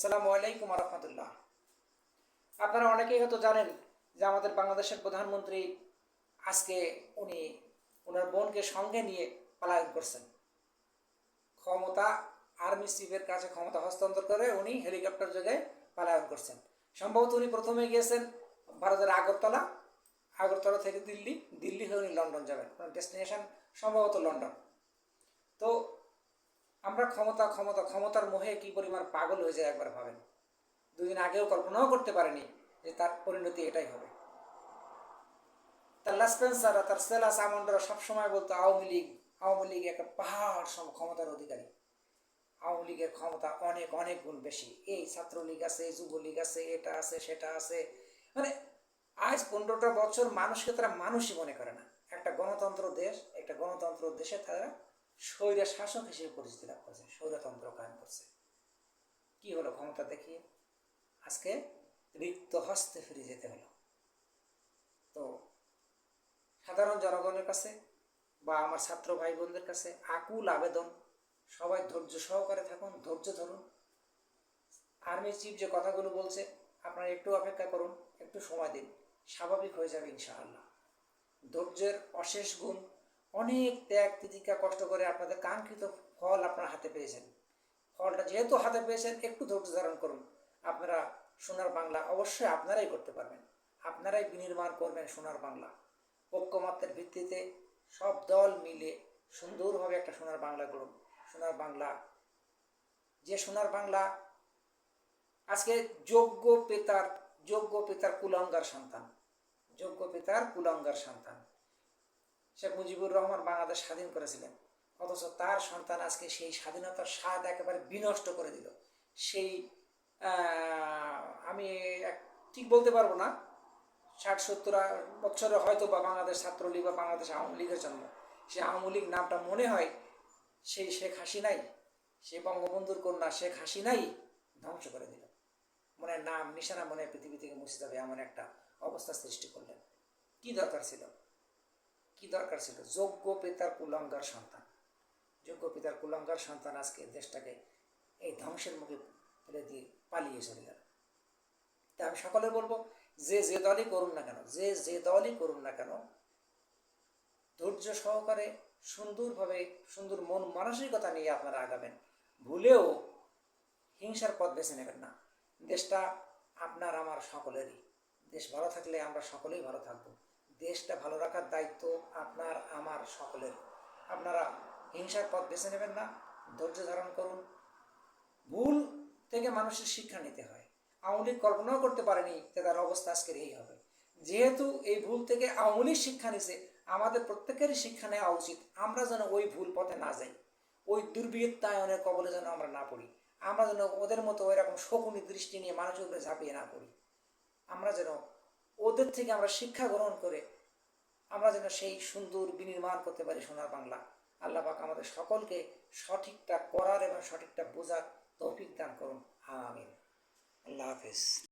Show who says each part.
Speaker 1: আসসালামু আলাইকুম রহমতুল্লাহ আপনারা অনেকেই হয়তো জানেন যে আমাদের বাংলাদেশের প্রধানমন্ত্রী আজকে উনি ওনার বোনকে সঙ্গে নিয়ে পলায়ন করছেন। ক্ষমতা, আর্মি চিফের কাছে ক্ষমতা হস্তান্তর করে উনি হেলিকপ্টার যোগে পলায়ন করছেন। সম্ভবত উনি প্রথমে গিয়েছেন ভারতের আগরতলা। আগরতলা থেকে দিল্লি। দিল্লি হয়ে উনি লন্ডন যাবেন। ডেস্টিনেশন সম্ভবত লন্ডন। তো আমরা ক্ষমতা ক্ষমতা, ক্ষমতার মোহে কি পরিমাণ পাগল হয়ে যায় একবার ভাবেন। দুদিন আগেও কল্পনাও করতে পারেনি যে তার পরিণতি এটাই হবে। তার লাসপেন্সার তার সেলাস আমন্ডরা সবসময় বলতো, আওয়ামী লীগ আওয়ামী লীগ একটা পাহাড় সম ক্ষমতার অধিকারী। আওয়ামী লীগের ক্ষমতা অনেক অনেক গুণ বেশি। এই ছাত্রলীগ আছে যুবলীগ আছে, এটা আছে, সেটা আছে। মানে আজ পনেরোটা বছর মানুষকে তারা মানুষই মনে করে না। একটা গণতন্ত্র দেশ, একটা গণতন্ত্র দেশে তারা স্বৈরা শাসক হিসেবে পরিচিতি লাভ করছে, স্বৈরতন্ত্র কায়েম করছে। কি হলো ক্ষমতা দেখিয়ে? আজকে রিক্ত হস্তে ফিরে যেতে হলো। তো সাধারণ জনগণের কাছে বা আমার ছাত্র ভাই বোনদের কাছে আকুল আবেদন, সবাই ধৈর্য সহকারে থাকুন, ধৈর্য ধরুন। আর্মি চিফ যে কথাগুলো বলছে, আপনারা একটু অপেক্ষা করুন, একটু সময় দিন, স্বাভাবিক হয়ে যাবে ইনশাআল্লাহ। ধৈর্যের অশেষ গুণ অনেক ত্যাগ তিতিকা কষ্ট করে আপনাদের কাঙ্ক্ষিত ফল আপনার হাতে পেয়েছেন। ফলটা যেহেতু হাতে পেয়েছেন, একটু ধৈর্য ধারণ করুন। আপনারা সোনার বাংলা অবশ্যই আপনারাই করতে পারবেন। আপনারাই বিনির্মাণ করবেন সোনার বাংলা। ঐক্যমাত্রের ভিত্তিতে সব দল মিলে সুন্দরভাবে একটা সোনার বাংলা গড়ুন। সোনার বাংলা, যে সোনার বাংলা আজকে যোগ্য পিতার যোগ্য পিতার কুলাঙ্গার সন্তান। যোগ্য পিতার কুলাঙ্গার সন্তান। শেখ মুজিবুর রহমান বাংলাদেশ স্বাধীন করেছিলেন। অথচ তার সন্তান আজকে সেই স্বাধীনতার স্বাদ একেবারে বিনষ্ট করে দিল। সেই আমি ঠিক বলতে পারব না। ষাট, সত্তর বছরে হয়তো বা বাংলাদেশ ছাত্রলীগ বা বাংলাদেশ আওয়ামী লীগের জন্ম। সে আওয়ামী লীগ নামটা মনে হয় সেই শেখ হাসিনাই, সে বঙ্গবন্ধুর কন্যা শেখ হাসিনাই ধ্বংস করে দিল। মনে নাম, নিশানা মনে পৃথিবী থেকে মুছে যাবে এমন একটা অবস্থা সৃষ্টি করলেন। কি দরকার ছিল? কি দরকার ছিল? যোগ্য পিতার কুলঙ্গার সন্তান। যোগ্য পিতার কুলঙ্গার সন্তান আজকে দেশটাকে এই ধ্বংসের মুখে ফেলে দিয়ে পালিয়ে চলে গেল। তা আমি সকলে বলব, যে যে দলই করুন না কেন, যে যে দলই করুন না কেন, ধৈর্য সহকারে, সুন্দরভাবে, সুন্দর মন মানসিকতা নিয়ে আপনারা আগাবেন। ভুলেও হিংসার পথ বেছে নেবেন না। দেশটা আপনার, আমার সকলেরই। দেশ ভালো থাকলে আমরা সকলেই ভালো থাকব। দেশটা ভালো রাখার দায়িত্ব আপনার সকলের। আপনারা হিংসার পথ বেছে নেবেন না, ধৈর্য ধারণ করুন। ভুল থেকে মানুষের শিক্ষা নিতে হয়। আওয়ামী লীগ কল্পনাও করতে পারেনি যে তার অবস্থা আজকের এই হবে। যেহেতু এই ভুল থেকে আওয়ামী লীগ শিক্ষা নিছে, আমাদের প্রত্যেকেরই শিক্ষা নেওয়া উচিত। আমরা যেন ওই ভুল পথে না যাই। ওই দুর্বৃত্তায়নের কবলে যেন আমরা না পড়ি। আমরা যেন ওদের মতো ওইরকম শকুনি দৃষ্টি নিয়ে মানুষের উপরে ঝাঁপিয়ে না পড়ি। আমরা যেন ওদের থেকে আমরা শিক্ষা গ্রহণ করে আমরা যেন সেই সুন্দর বিনির্মাণ করতে পারি সোনার বাংলা। আল্লাহ পাক আমাদের সকলকে সঠিকটা করার এবং সঠিকটা বোঝার তৌফিক দান করুন। আমিন। আল্লাহ হাফেজ।